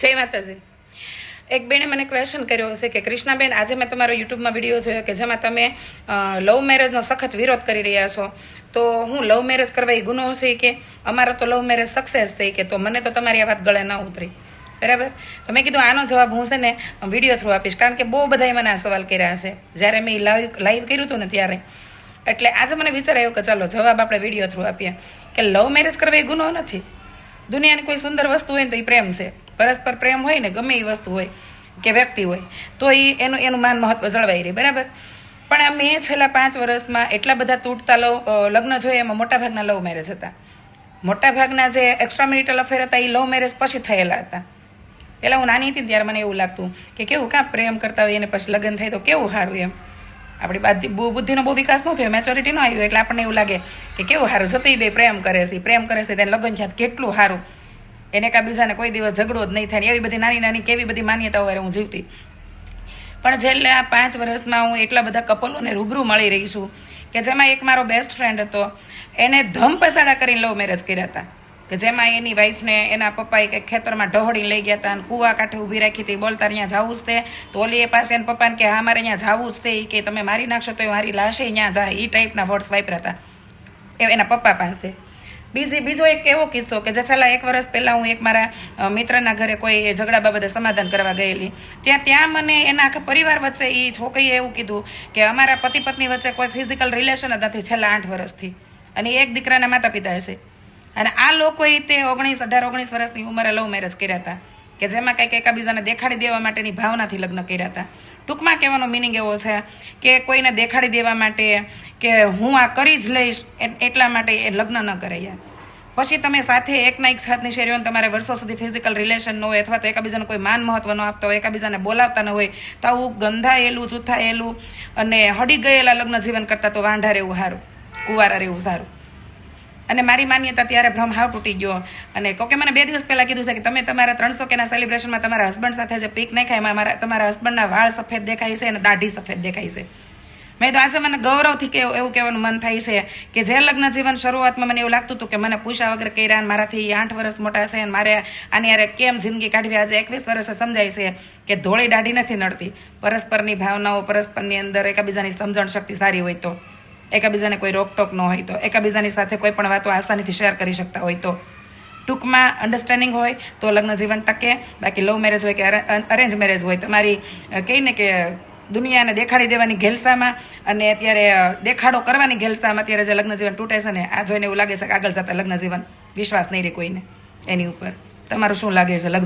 જય માતાજી. એક બેને મને ક્વેશ્ચન કર્યો છે કે, કૃષ્ણાબેન, આજે મેં તમારો યુટ્યુબમાં વીડિયો જોયો કે જેમાં તમે લવ મેરેજનો સખત વિરોધ કરી રહ્યા છો. તો હું લવ મેરેજ કરવા એ ગુનો છે કે, અમારો તો લવ મેરેજ સક્સેસ થઈ કે, તો મને તો તમારી આ વાત ગળે ન ઉતરી. બરાબર? તો મેં કીધું, આનો જવાબ હું છે ને વીડિયો થ્રુ આપીશ. કારણ કે બહુ બધાએ મને આ સવાલ કર્યા છે જ્યારે મેં લાઈવ લાઈવ કર્યું હતું ને ત્યારે. એટલે આજે મને વિચાર આવ્યો કે, ચાલો, જવાબ આપણે વીડિયો થ્રુ આપીએ. કે લવ મેરેજ કરવા એ ગુનો નથી. દુનિયાની કોઈ સુંદર વસ્તુ હોય ને તો એ પ્રેમ છે. પરસ્પર પ્રેમ હોય ને ગમે એ વસ્તુ હોય કે વ્યક્તિ હોય, તો એ એનું એનું માન મહત્વ જળવાઈ રહે, બરાબર? પણ આ મેં છેલ્લા પાંચ વર્ષમાં એટલા બધા તૂટતા લવ લગ્ન જોઈએ એમાં મોટાભાગના લવ મેરેજ હતા. મોટાભાગના જે એક્સ્ટ્રા મેરિટલ અફેર હતા એ લવ મેરેજ પછી થયેલા હતા. પહેલાં હું નાની હતી ત્યારે મને એવું લાગતું કે કેવું, કાં પ્રેમ કરતા હોય, એને પછી લગ્ન થાય તો કેવું સારું એમ? આપણી બાદ બુ- બુદ્ધિનો બહુ વિકાસ ન થયો મેચોરિટી ન આવ્યું એટલે આપણને એવું લાગે કે કેવું સારું છતાં બે પ્રેમ કરે છે પ્રેમ કરે છે, તેને લગ્ન થયા કેટલું સારું. એને એકાબીજાને કોઈ દિવસ ઝઘડો જ નહીં થાય. એવી બધી નાની નાની કેવી બધી માન્યતાઓ વારે હું જીવતી. પણ આ પાંચ વર્ષમાં હું એટલા બધા કપલોને રૂબરૂ મળી રહી છું કે જેમાં એક મારો બેસ્ટ ફ્રેન્ડ હતો. એને ધમ પસાડા કરીને લવ મેરેજ કર્યા હતા. કે જેમાં એની વાઈફને એના પપ્પાએ કંઈક ખેતરમાં ઢહોડીને લઈ ગયા હતા અને કૂવા કાંઠે ઊભી રાખી હતી. બોલતા, અહીંયા જવું જ તે. તો ઓલી એ પાસે એના પપ્પાને કે હા, મારે અહીંયા જાવું જ તે. કે તમે મારી નાખશો તો એ મારી લાશે અહીંયા જાય એ ટાઈપના વર્ડ્સ વાપર્યા હતા. એના પપ્પા પાસે. બીજી બીજો એક એવો કિસ્સો કે જે છેલ્લા એક વર્ષ પહેલાં હું એક મારા મિત્રના ઘરે કોઈ ઝઘડા બાબતે સમાધાન કરવા ગયેલી. ત્યાં ત્યાં મને એના આખા પરિવાર વચ્ચે એ છોકરીએ એવું કીધું કે અમારા પતિ પત્ની વચ્ચે કોઈ ફિઝિકલ રિલેશન જ નથી છેલ્લા આઠ વર્ષથી. અને એક દીકરાના માતા પિતા હશે. અને આ લોકોએ તે ઓગણીસ અઢાર ઓગણીસ વર્ષની ઉંમરે લવ મેરેજ કર્યા હતા. કે જેમાં કંઈક એકાબીજાને દેખાડી દેવા માટેની ભાવનાથી લગ્ન કર્યા હતા. ટૂંકમાં કહેવાનો મિનિંગ એવો છે કે કોઈને દેખાડી દેવા માટે કે હું આ કરી જ લઈશ એટલા માટે એ લગ્ન ન કરાયા. પછી તમે સાથે એકના એક સાથની શેરીઓ તમારે વર્ષો સુધી ફિઝિકલ રિલેશન ન હોય અથવા તો એકાબીજાને કોઈ માન મહત્વ ન આપતા હોય, એકાબીજાને બોલાવતા ન હોય, તો આવું ગંધાયેલું, જૂથાયેલું અને હડી ગયેલા લગ્ન જીવન કરતાં તો વાંઢા રહેવું સારું, કુંવારા રહેવું સારું. અને મારી માન્યતા ત્યારે ભ્રમ હાવ તૂટી ગયો. અને કોકે મને બે દિવસ પહેલાં કીધું છે કે તમે તમારા ત્રણસો કેના સેલિબ્રેશનમાં તમારા હસબન્ડ સાથે જે પીક નાખાય, એમાં મારા તમારા હસબન્ડના વાળ સફેદ દેખાય છે અને દાઢી સફેદ દેખાય છે. મેં તો આજે મને ગૌરવથી કે એવું કહેવાનું મન થાય છે કે જે લગ્ન જીવન શરૂઆતમાં મને એવું લાગતું હતું કે મને પૂછા વગર કર્યા મારાથી આઠ વર્ષ મોટા છે અને મારે આની યારે કેમ જિંદગી કાઢવી? આજે એકવીસ વર્ષે સમજાય છે કે ધોળી દાઢી નથી નડતી. પરસ્પરની ભાવનાઓ પરસ્પરની અંદર એકબીજાની સમજણ શક્તિ સારી હોય તો. એકાબીજાને કોઈ રોકટોક ન હોય તો એકાબીજાની સાથે કોઈ પણ વાતો આસાનીથી શેર કરી શકતા હોય તો. ટૂંકમાં અન્ડરસ્ટેન્ડિંગ હોય તો લગ્ન જીવન ટકે, બાકી લવ મેરેજ હોય કે અરેન્જ મેરેજ હોય. તમારી કહીને કે દુનિયાને દેખાડી દેવાની ઘેલસામાં અને અત્યારે દેખાડો કરવાની ઘેલસામાં અત્યારે જે લગ્ન જીવન તૂટે છે ને, આ જોઈને એવું લાગે છે કે આગળ જતા લગ્ન જીવન વિશ્વાસ નહીં રહે કોઈને. એની ઉપર. તમારું શું લાગે છે? લગ્ન